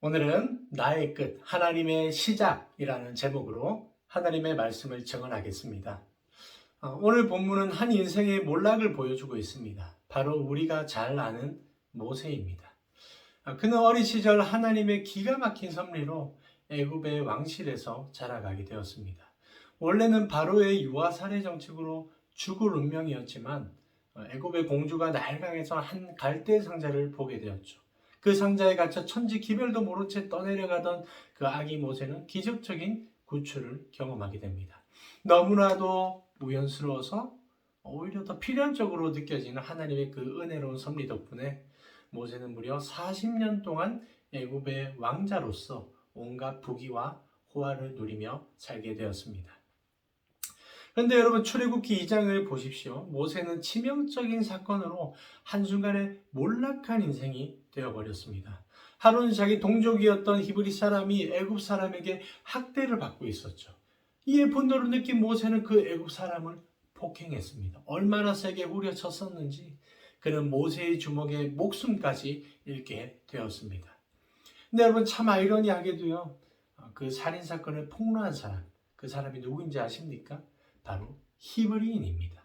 오늘은 나의 끝, 하나님의 시작이라는 제목으로 하나님의 말씀을 정언하겠습니다. 어, 오늘 본문은 한 인생의 몰락을 보여주고 있습니다. 바로 우리가 잘 아는 모세입니다. 어, 그는 어린 시절 하나님의 기가 막힌 섭리로 애굽의 왕실에서 자라가게 되었습니다. 원래는 바로의 유아 살해 정책으로 죽을 운명이었지만 어, 애굽의 공주가 날강에서 한 갈대 상자를 보게 되었죠. 그 상자에 갇혀 천지 기별도 모른 채 떠내려가던 그 아기 모세는 기적적인 구출을 경험하게 됩니다. 너무나도 우연스러워서 오히려 더 필연적으로 느껴지는 하나님의 그 은혜로운 섭리 덕분에 모세는 무려 40년 동안 애굽의 왕자로서 온갖 부귀와 호화를 누리며 살게 되었습니다. 그런데 여러분 출애굽기 2장을 보십시오. 모세는 치명적인 사건으로 한순간에 몰락한 인생이 되어버렸습니다. 하루는 자기 동족이었던 히브리 사람이 애굽 사람에게 학대를 받고 있었죠. 이에 분노를 느낀 모세는 그 애굽 사람을 폭행했습니다. 얼마나 세게 후려쳤었는지 그는 모세의 주먹에 목숨까지 잃게 되었습니다. 근데 여러분 참 아이러니하게도요. 그 살인 사건을 폭로한 사람, 그 사람이 누구인지 아십니까? 바로 히브리인입니다.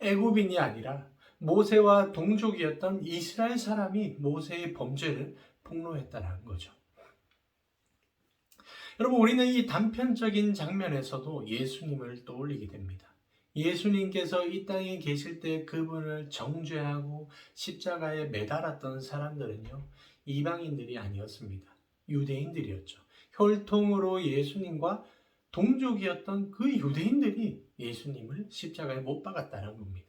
애굽인이 아니라 모세와 동족이었던 이스라엘 사람이 모세의 범죄를 폭로했다는 거죠. 여러분, 우리는 이 단편적인 장면에서도 예수님을 떠올리게 됩니다. 예수님께서 이 땅에 계실 때 그분을 정죄하고 십자가에 매달았던 사람들은요, 이방인들이 아니었습니다. 유대인들이었죠. 혈통으로 예수님과 동족이었던 그 유대인들이 예수님을 십자가에 못 박았다는 겁니다.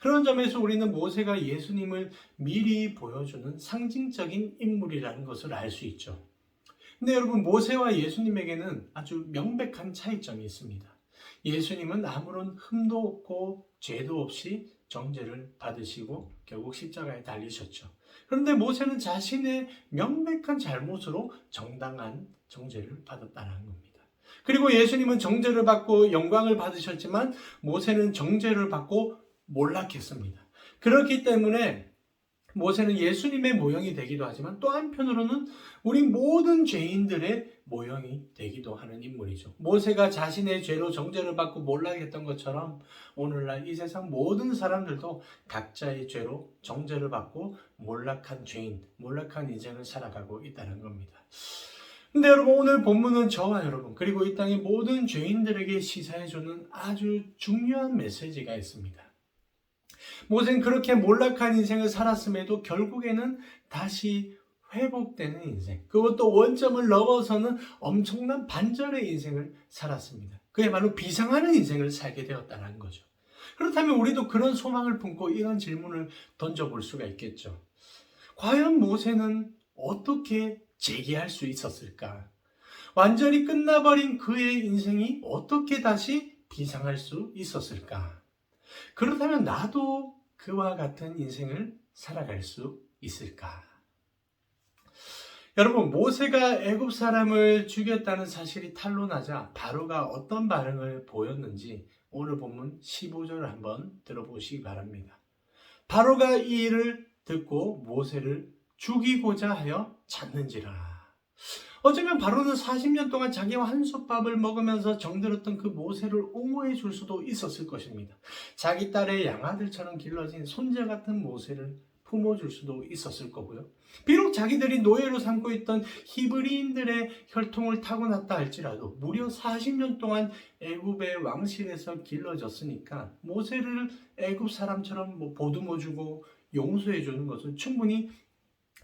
그런 점에서 우리는 모세가 예수님을 미리 보여주는 상징적인 인물이라는 것을 알 수 있죠. 근데 여러분, 모세와 예수님에게는 아주 명백한 차이점이 있습니다. 예수님은 아무런 흠도 없고 죄도 없이 정죄를 받으시고 결국 십자가에 달리셨죠. 그런데 모세는 자신의 명백한 잘못으로 정당한 정죄를 받았다는 겁니다. 그리고 예수님은 정죄를 받고 영광을 받으셨지만 모세는 정죄를 받고 몰락했습니다. 그렇기 때문에 모세는 예수님의 모형이 되기도 하지만 또 한편으로는 우리 모든 죄인들의 모형이 되기도 하는 인물이죠. 모세가 자신의 죄로 정죄를 받고 몰락했던 것처럼 오늘날 이 세상 모든 사람들도 각자의 죄로 정죄를 받고 몰락한 죄인, 몰락한 인생을 살아가고 있다는 겁니다. 근데 여러분 오늘 본문은 저와 여러분 그리고 이 땅의 모든 죄인들에게 시사해주는 아주 중요한 메시지가 있습니다. 모세는 그렇게 몰락한 인생을 살았음에도 결국에는 다시 회복되는 인생, 그것도 원점을 넘어서는 엄청난 반전의 인생을 살았습니다. 그야말로 비상하는 인생을 살게 되었다는 거죠. 그렇다면 우리도 그런 소망을 품고 이런 질문을 던져볼 수가 있겠죠. 과연 모세는 어떻게 재기할 수 있었을까? 완전히 끝나버린 그의 인생이 어떻게 다시 비상할 수 있었을까? 그렇다면 나도 그와 같은 인생을 살아갈 수 있을까? 여러분, 모세가 애굽 사람을 죽였다는 사실이 탄로나자 바로가 어떤 반응을 보였는지 오늘 본문 15절을 한번 들어보시기 바랍니다. 바로가 이 일을 듣고 모세를 죽이고자 하여 찾는지라. 어쩌면 바로는 40년 동안 자기와 한솥밥을 먹으면서 정들었던 그 모세를 옹호해 줄 수도 있었을 것입니다. 자기 딸의 양아들처럼 길러진 손자 같은 모세를 품어줄 수도 있었을 거고요. 비록 자기들이 노예로 삼고 있던 히브리인들의 혈통을 타고났다 할지라도 무려 40년 동안 애굽의 왕실에서 길러졌으니까 모세를 애굽 사람처럼 뭐 보듬어주고 용서해 주는 것은 충분히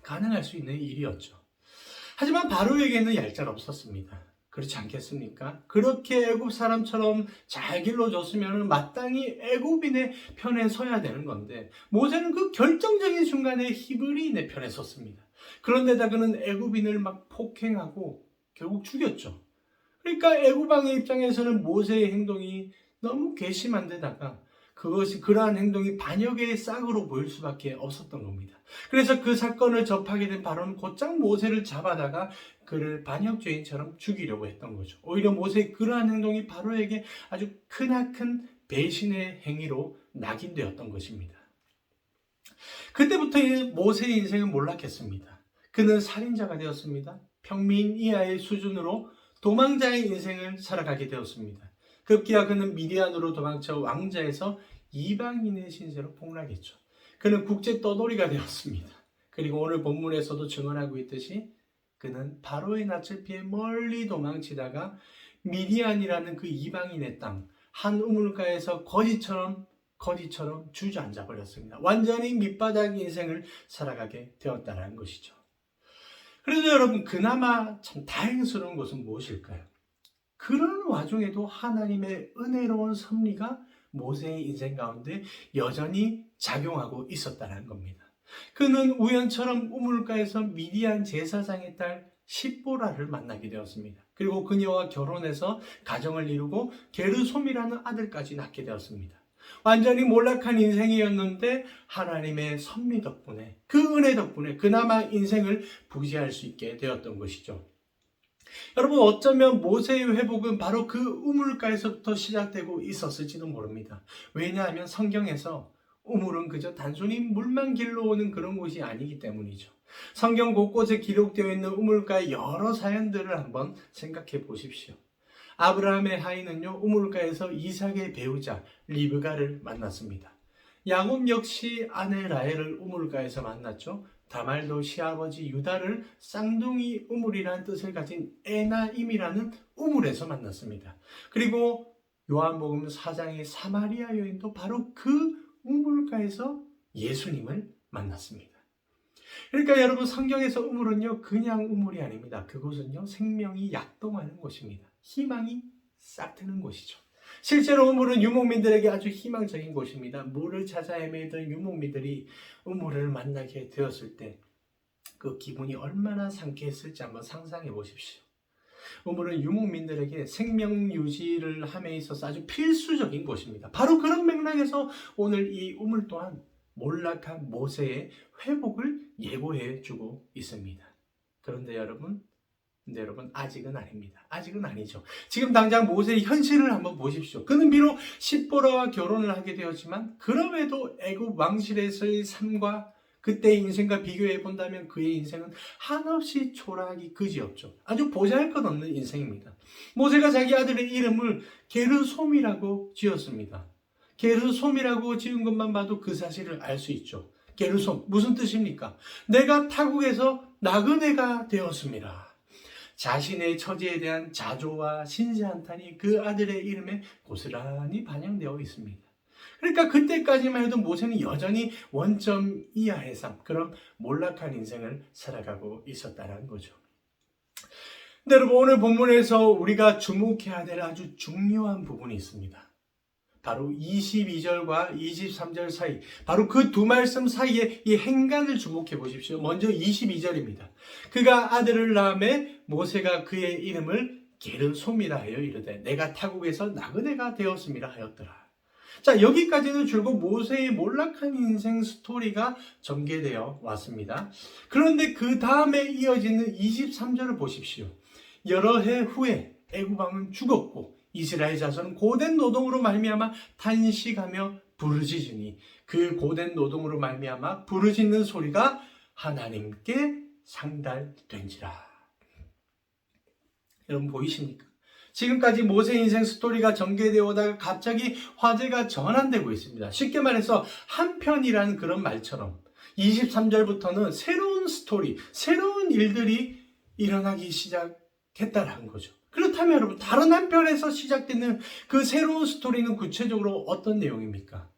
가능할 수 있는 일이었죠. 하지만 바로에게는 얄짤 없었습니다. 그렇지 않겠습니까? 그렇게 애굽 사람처럼 잘 길러줬으면 마땅히 애굽인의 편에 서야 되는 건데 모세는 그 결정적인 순간에 히브리인의 편에 섰습니다. 그런데다 그는 애굽인을 막 폭행하고 결국 죽였죠. 그러니까 애굽 왕의 입장에서는 모세의 행동이 너무 괘씸한 데다가 그것이 그러한 행동이 반역의 싹으로 보일 수밖에 없었던 겁니다. 그래서 그 사건을 접하게 된 바로는 곧장 모세를 잡아다가 그를 반역죄인처럼 죽이려고 했던 거죠. 오히려 모세의 그러한 행동이 바로에게 아주 크나큰 배신의 행위로 낙인되었던 것입니다. 그때부터 모세의 인생은 몰락했습니다. 그는 살인자가 되었습니다. 평민 이하의 수준으로 도망자의 인생을 살아가게 되었습니다. 급기야 그는 미디안으로 도망쳐 왕자에서 이방인의 신세로 폭락했죠. 그는 국제 떠돌이가 되었습니다. 그리고 오늘 본문에서도 증언하고 있듯이 그는 바로의 낯을 피해 멀리 도망치다가 미디안이라는 그 이방인의 땅, 한 우물가에서 거지처럼 거지처럼 주저앉아 버렸습니다. 완전히 밑바닥 인생을 살아가게 되었다는 것이죠. 그래도 여러분 그나마 참 다행스러운 것은 무엇일까요? 그런 와중에도 하나님의 은혜로운 섭리가 모세의 인생 가운데 여전히 작용하고 있었다는 겁니다. 그는 우연처럼 우물가에서 미디안 제사장의 딸 십보라를 만나게 되었습니다. 그리고 그녀와 결혼해서 가정을 이루고 게르솜이라는 아들까지 낳게 되었습니다. 완전히 몰락한 인생이었는데 하나님의 섭리 덕분에 그 은혜 덕분에 그나마 인생을 부지할 수 있게 되었던 것이죠. 여러분 어쩌면 모세의 회복은 바로 그 우물가에서부터 시작되고 있었을지도 모릅니다. 왜냐하면 성경에서 우물은 그저 단순히 물만 길러 오는 그런 곳이 아니기 때문이죠. 성경 곳곳에 기록되어 있는 우물가의 여러 사연들을 한번 생각해 보십시오. 아브라함의 하인은요 우물가에서 이삭의 배우자 리브가를 만났습니다. 야곱 역시 아내 라헬을 우물가에서 만났죠. 다말도 시아버지 유다를 쌍둥이 우물이라는 뜻을 가진 에나임이라는 우물에서 만났습니다. 그리고 요한복음 4장의 사마리아 여인도 바로 그 우물가에서 예수님을 만났습니다. 그러니까 여러분 성경에서 우물은요 그냥 우물이 아닙니다. 그곳은요 생명이 약동하는 곳입니다. 희망이 싹트는 곳이죠. 실제로 우물은 유목민들에게 아주 희망적인 곳입니다. 물을 찾아 헤매던 유목민들이 우물을 만나게 되었을 때 그 기분이 얼마나 상쾌했을지 한번 상상해 보십시오. 우물은 유목민들에게 생명 유지를 함에 있어서 아주 필수적인 곳입니다. 바로 그런 맥락에서 오늘 이 우물 또한 몰락한 모세의 회복을 예고해 주고 있습니다. 그런데 여러분, 근데 여러분 아직은 아닙니다. 아직은 아니죠. 지금 당장 모세의 현실을 한번 보십시오. 그는 비록 십보라와 결혼을 하게 되었지만 그럼에도 애굽 왕실에서의 삶과 그때의 인생과 비교해 본다면 그의 인생은 한없이 초라하기 그지없죠. 아주 보잘것없는 인생입니다. 모세가 자기 아들의 이름을 게르솜이라고 지었습니다. 게르솜이라고 지은 것만 봐도 그 사실을 알 수 있죠. 게르솜 무슨 뜻입니까? 내가 타국에서 나그네가 되었습니다. 자신의 처지에 대한 자조와 신세한탄이 그 아들의 이름에 고스란히 반영되어 있습니다. 그러니까 그때까지만 해도 모세는 여전히 원점 이하의 삶, 그런 몰락한 인생을 살아가고 있었다는 거죠. 근데 여러분 오늘 본문에서 우리가 주목해야 될 아주 중요한 부분이 있습니다. 바로 22절과 23절 사이, 바로 그 두 말씀 사이에 이 행간을 주목해 보십시오. 먼저 22절입니다. 그가 아들을 낳음에 모세가 그의 이름을 게르솜이라 하여 이르되 내가 타국에서 나그네가 되었습니다 하였더라. 자, 여기까지는 줄곧 모세의 몰락한 인생 스토리가 전개되어 왔습니다. 그런데 그 다음에 이어지는 23절을 보십시오. 여러 해 후에 애굽왕은 죽었고 이스라엘 자손은 고된 노동으로 말미암아 탄식하며 부르짖으니 그 고된 노동으로 말미암아 부르짖는 소리가 하나님께 상달된지라. 여러분 보이십니까? 지금까지 모세 인생 스토리가 전개되어 오다가 갑자기 화제가 전환되고 있습니다. 쉽게 말해서 한편이라는 그런 말처럼 23절부터는 새로운 스토리, 새로운 일들이 일어나기 시작했다라는 거죠. 그렇다면 여러분, 다른 한편에서 시작되는 그 새로운 스토리는 구체적으로 어떤 내용입니까?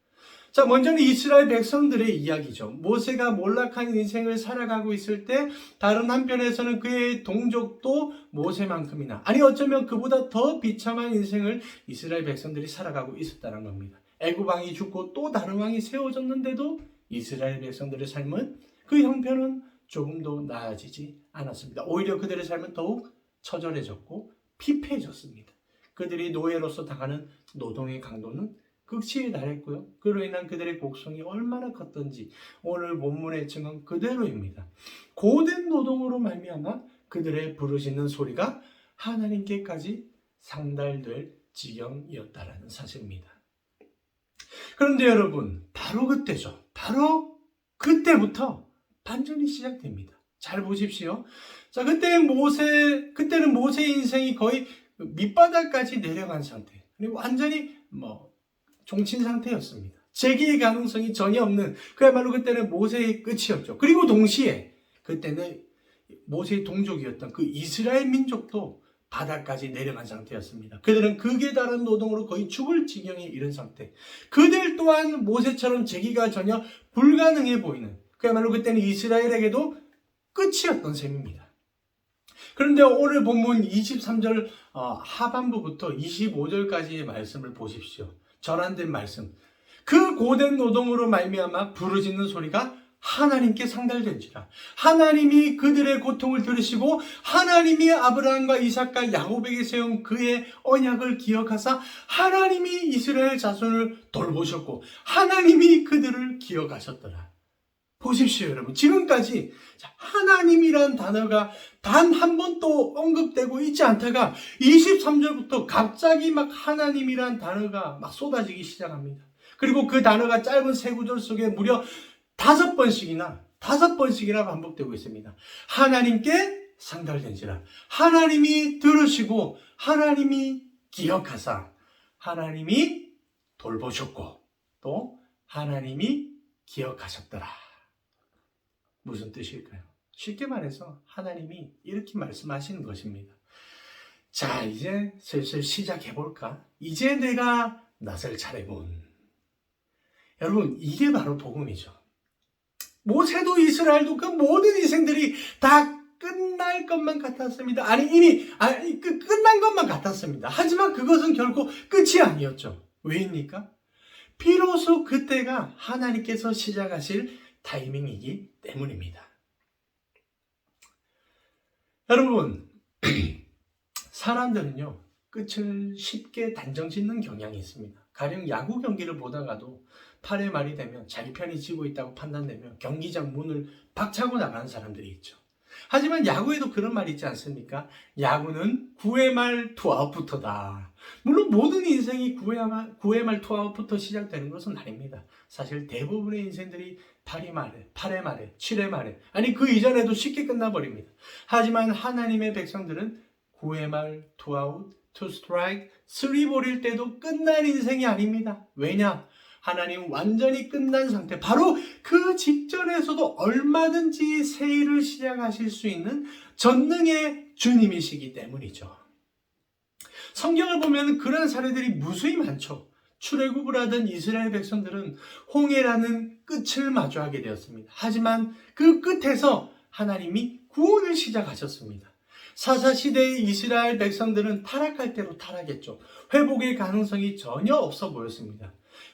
자, 먼저는 이스라엘 백성들의 이야기죠. 모세가 몰락한 인생을 살아가고 있을 때 다른 한편에서는 그의 동족도 모세만큼이나 아니 어쩌면 그보다 더 비참한 인생을 이스라엘 백성들이 살아가고 있었다는 겁니다. 애굽 왕이 죽고 또 다른 왕이 세워졌는데도 이스라엘 백성들의 삶은 그 형편은 조금도 나아지지 않았습니다. 오히려 그들의 삶은 더욱 처절해졌고 피폐해졌습니다. 그들이 노예로서 당하는 노동의 강도는 극치에 달했고요. 그로 인한 그들의 곡성이 얼마나 컸던지 오늘 본문의 증언 그대로입니다. 고된 노동으로 말미암아 그들의 부르짖는 소리가 하나님께까지 상달될 지경이었다라는 사실입니다. 그런데 여러분, 바로 그때죠. 바로 그때부터 반전이 시작됩니다. 잘 보십시오. 자, 그때 모세, 그때는 모세의 인생이 거의 밑바닥까지 내려간 상태. 완전히 뭐, 종친 상태였습니다. 재기의 가능성이 전혀 없는, 그야말로 그때는 모세의 끝이었죠. 그리고 동시에, 그때는 모세의 동족이었던 그 이스라엘 민족도 바닥까지 내려간 상태였습니다. 그들은 극에 달한 노동으로 거의 죽을 지경에 이른 상태. 그들 또한 모세처럼 재기가 전혀 불가능해 보이는 그야말로 그때는 이스라엘에게도 끝이었던 셈입니다. 그런데 오늘 본문 23절 어, 하반부부터 25절까지의 말씀을 보십시오. 전환된 말씀. 그 고된 노동으로 말미암아 부르짖는 소리가 하나님께 상달된지라 하나님이 그들의 고통을 들으시고 하나님이 아브라함과 이삭과 야곱에게 세운 그의 언약을 기억하사 하나님이 이스라엘 자손을 돌보셨고 하나님이 그들을 기억하셨더라. 보십시오, 여러분. 지금까지 하나님이란 단어가 단 한 번도 언급되고 있지 않다가 23절부터 갑자기 막 하나님이란 단어가 막 쏟아지기 시작합니다. 그리고 그 단어가 짧은 세 구절 속에 무려 다섯 번씩이나 다섯 번씩이나 반복되고 있습니다. 하나님께 상달된지라 하나님이 들으시고 하나님이 기억하사 하나님이 돌보셨고 또 하나님이 기억하셨더라. 무슨 뜻일까요? 쉽게 말해서 하나님이 이렇게 말씀하시는 것입니다. 자, 이제 슬슬 시작해 볼까? 이제 내가 나설 차례군. 여러분, 이게 바로 복음이죠. 모세도 이스라엘도 그 모든 인생들이 다 끝날 것만 같았습니다. 아니 이미 아니 그 끝난 것만 같았습니다. 하지만 그것은 결코 끝이 아니었죠. 왜입니까? 비로소 그때가 하나님께서 시작하실 타이밍이기 때문입니다. 여러분, 사람들은요, 끝을 쉽게 단정 짓는 경향이 있습니다. 가령 야구 경기를 보다가도 8회 말이 되면 자기 편이 지고 있다고 판단되면 경기장 문을 박차고 나가는 사람들이 있죠. 하지만 야구에도 그런 말이 있지 않습니까? 야구는 9회 말 투아웃부터다. 물론 모든 인생이 9회 말, 9회 말 투아웃부터 시작되는 것은 아닙니다. 사실 대부분의 인생들이 8회 말에, 8회 말에, 7회 말에, 아니 그 이전에도 쉽게 끝나버립니다. 하지만 하나님의 백성들은 9회 말 투아웃, 투 스트라이크, 3볼일 때도 끝난 인생이 아닙니다. 왜냐? 하나님 완전히 끝난 상태, 바로 그 직전에서도 얼마든지 새 일을 시작하실 수 있는 전능의 주님이시기 때문이죠. 성경을 보면 그런 사례들이 무수히 많죠. 출애굽을 하던 이스라엘 백성들은 홍해라는 끝을 마주하게 되었습니다. 하지만 그 끝에서 하나님이 구원을 시작하셨습니다. 사사 시대의 이스라엘 백성들은 타락할 대로 타락했죠. 회복의 가능성이 전혀 없어 보였습니다.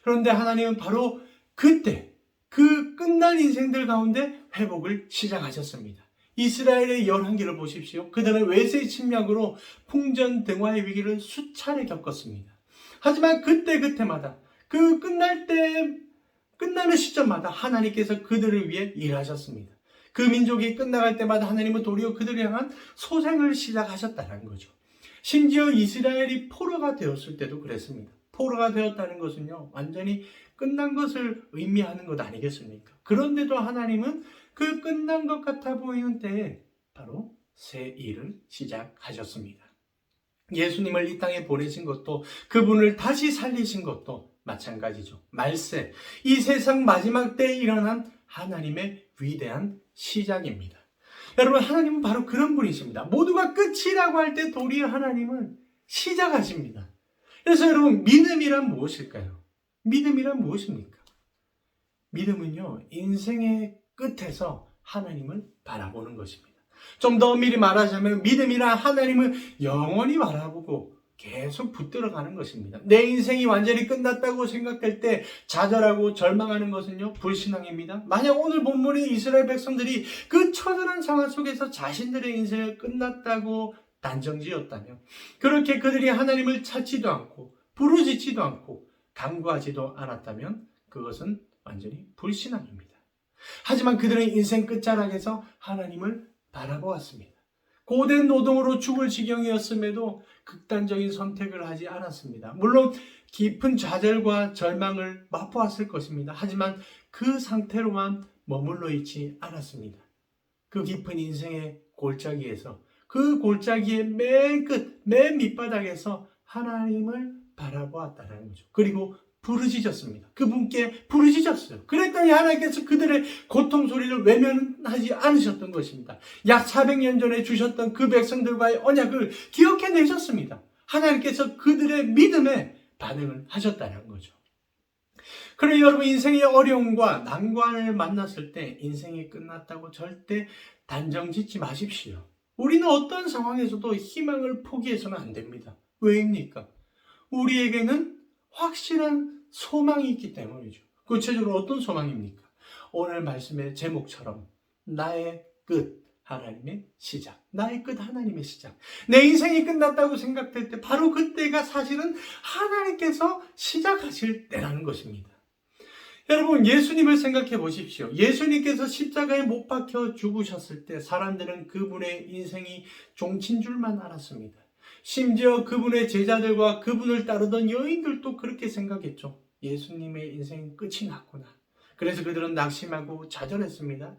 그런데 하나님은 바로 그때 그 끝난 인생들 가운데 회복을 시작하셨습니다. 이스라엘의 열한기를 보십시오. 그들은 외세의 침략으로 풍전 등화의 위기를 수차례 겪었습니다. 하지만 그때 그때마다 그 끝날 때 끝나는 시점마다 하나님께서 그들을 위해 일하셨습니다. 그 민족이 끝나갈 때마다 하나님은 도리어 그들을 향한 소생을 시작하셨다는 거죠. 심지어 이스라엘이 포로가 되었을 때도 그랬습니다. 포로가 되었다는 것은요, 완전히 끝난 것을 의미하는 것 아니겠습니까? 그런데도 하나님은 그 끝난 것 같아 보이는 때에 바로 새 일을 시작하셨습니다. 예수님을 이 땅에 보내신 것도 그분을 다시 살리신 것도 마찬가지죠. 말세, 이 세상 마지막 때에 일어난 하나님의 위대한 시작입니다. 여러분, 하나님은 바로 그런 분이십니다. 모두가 끝이라고 할 때 도리어 하나님은 시작하십니다. 그래서 여러분, 믿음이란 무엇일까요? 믿음이란 무엇입니까? 믿음은요, 인생의 끝에서 하나님을 바라보는 것입니다. 좀 더 미리 말하자면 믿음이란 하나님을 영원히 바라보고 계속 붙들어가는 것입니다. 내 인생이 완전히 끝났다고 생각될 때 좌절하고 절망하는 것은요, 불신앙입니다. 만약 오늘 본문의 이스라엘 백성들이 그 처절한 상황 속에서 자신들의 인생을 끝났다고 단정지었다면, 그렇게 그들이 하나님을 찾지도 않고, 부르짖지도 않고, 간구하지도 않았다면, 그것은 완전히 불신앙입니다. 하지만 그들은 인생 끝자락에서 하나님을 바라보았습니다. 고된 노동으로 죽을 지경이었음에도 극단적인 선택을 하지 않았습니다. 물론 깊은 좌절과 절망을 맛보았을 것입니다. 하지만 그 상태로만 머물러 있지 않았습니다. 그 깊은 인생의 골짜기에서 그 골짜기의 맨 끝, 맨 밑바닥에서 하나님을 바라보았다는 거죠. 그리고 부르짖었습니다. 그분께 부르짖었어요. 그랬더니 하나님께서 그들의 고통 소리를 외면하지 않으셨던 것입니다. 약 400년 전에 주셨던 그 백성들과의 언약을 기억해내셨습니다. 하나님께서 그들의 믿음에 반응을 하셨다는 거죠. 그래 여러분 인생의 어려움과 난관을 만났을 때 인생이 끝났다고 절대 단정 짓지 마십시오. 우리는 어떤 상황에서도 희망을 포기해서는 안 됩니다. 왜입니까? 우리에게는 확실한 소망이 있기 때문이죠. 구체적으로 어떤 소망입니까? 오늘 말씀의 제목처럼 나의 끝 하나님의 시작. 나의 끝 하나님의 시작. 내 인생이 끝났다고 생각될 때 바로 그때가 사실은 하나님께서 시작하실 때라는 것입니다. 여러분, 예수님을 생각해 보십시오. 예수님께서 십자가에 못 박혀 죽으셨을 때 사람들은 그분의 인생이 종친 줄만 알았습니다. 심지어 그분의 제자들과 그분을 따르던 여인들도 그렇게 생각했죠. 예수님의 인생 끝이 났구나. 그래서 그들은 낙심하고 좌절했습니다.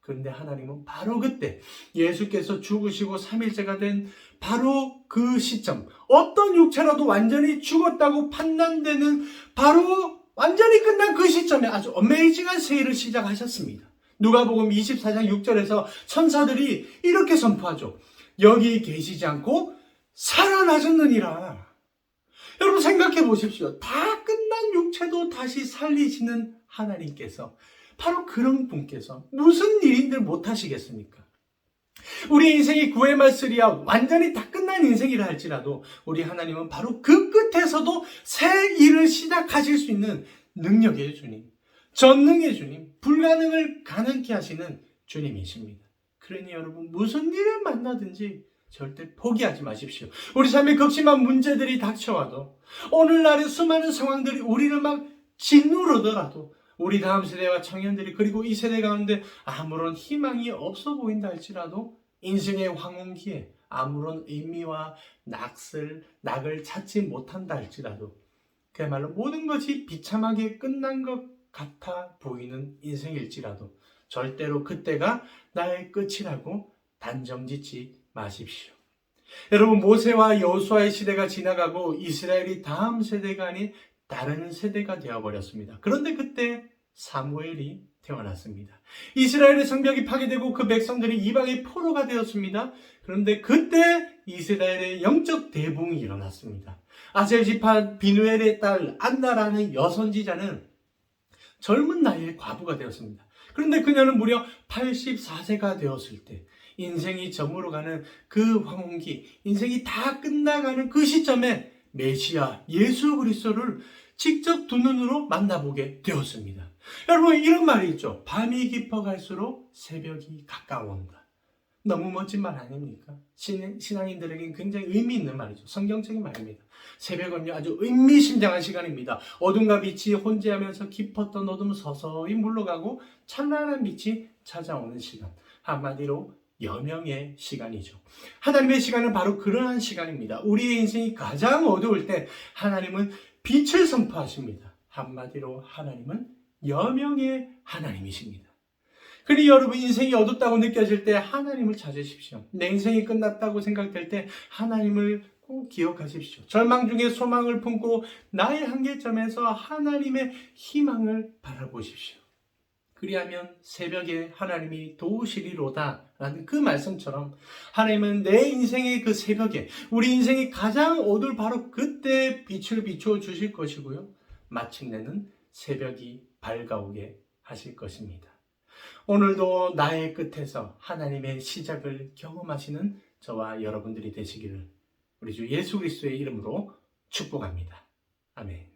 그런데 하나님은 바로 그때 예수께서 죽으시고 3일째가 된 바로 그 시점, 어떤 육체라도 완전히 죽었다고 판단되는 바로 완전히 끝난 그 시점에 아주 어메이징한 세일을 시작하셨습니다. 누가복음 24장 6절에서 천사들이 이렇게 선포하죠. 여기 계시지 않고 살아나셨느니라. 여러분 생각해 보십시오. 다 끝난 육체도 다시 살리시는 하나님께서 바로 그런 분께서 무슨 일인들 못하시겠습니까? 우리 인생이 구애말쓰리야 완전히 다 끝난 인생이라 할지라도 우리 하나님은 바로 그 끝에서도 새 일을 시작하실 수 있는 능력의 주님, 전능의 주님, 불가능을 가능케 하시는 주님이십니다. 그러니 여러분 무슨 일을 만나든지 절대 포기하지 마십시오. 우리 삶에 극심한 문제들이 닥쳐와도 오늘날의 수많은 상황들이 우리를 막 짓누르더라도 우리 다음 세대와 청년들이 그리고 이 세대 가운데 아무런 희망이 없어 보인다 할지라도 인생의 황혼기에 아무런 의미와 낙을, 낙을 찾지 못한다 할지라도 그야말로 모든 것이 비참하게 끝난 것 같아 보이는 인생일지라도 절대로 그때가 나의 끝이라고 단정짓지 마십시오. 여러분 모세와 여호수아의 시대가 지나가고 이스라엘이 다음 세대가 아닌 다른 세대가 되어 버렸습니다. 그런데 그때 사무엘이 태어났습니다. 이스라엘의 성벽이 파괴되고 그 백성들이 이방의 포로가 되었습니다. 그런데 그때 이스라엘의 영적 대붕이 일어났습니다. 아셀 지파 비누엘의 딸 안나라는 여선지자는 젊은 나이에 과부가 되었습니다. 그런데 그녀는 무려 84세가 되었을 때 인생이 저물어 가는 그 황혼기, 인생이 다 끝나가는 그 시점에 메시아 예수 그리스도를 직접 두 눈으로 만나보게 되었습니다. 여러분 이런 말이 있죠. 밤이 깊어갈수록 새벽이 가까워온다. 너무 멋진 말 아닙니까? 신, 신앙인들에게는 굉장히 의미 있는 말이죠. 성경적인 말입니다. 새벽은요 아주 의미심장한 시간입니다. 어둠과 빛이 혼재하면서 깊었던 어둠 서서히 물러가고 찬란한 빛이 찾아오는 시간. 한마디로 여명의 시간이죠. 하나님의 시간은 바로 그러한 시간입니다. 우리의 인생이 가장 어두울 때 하나님은 빛을 선포하십니다. 한마디로 하나님은 여명의 하나님이십니다. 그러니 여러분 인생이 어둡다고 느껴질 때 하나님을 찾으십시오. 내 인생이 끝났다고 생각될 때 하나님을 꼭 기억하십시오. 절망 중에 소망을 품고 나의 한계점에서 하나님의 희망을 바라보십시오. 그리하면 새벽에 하나님이 도우시리로다 라는 그 말씀처럼 하나님은 내 인생의 그 새벽에 우리 인생이 가장 어두울 바로 그때 빛을 비추어 주실 것이고요. 마침내는 새벽이 밝아오게 하실 것입니다. 오늘도 나의 끝에서 하나님의 시작을 경험하시는 저와 여러분들이 되시기를 우리 주 예수 그리스도의 이름으로 축복합니다. 아멘.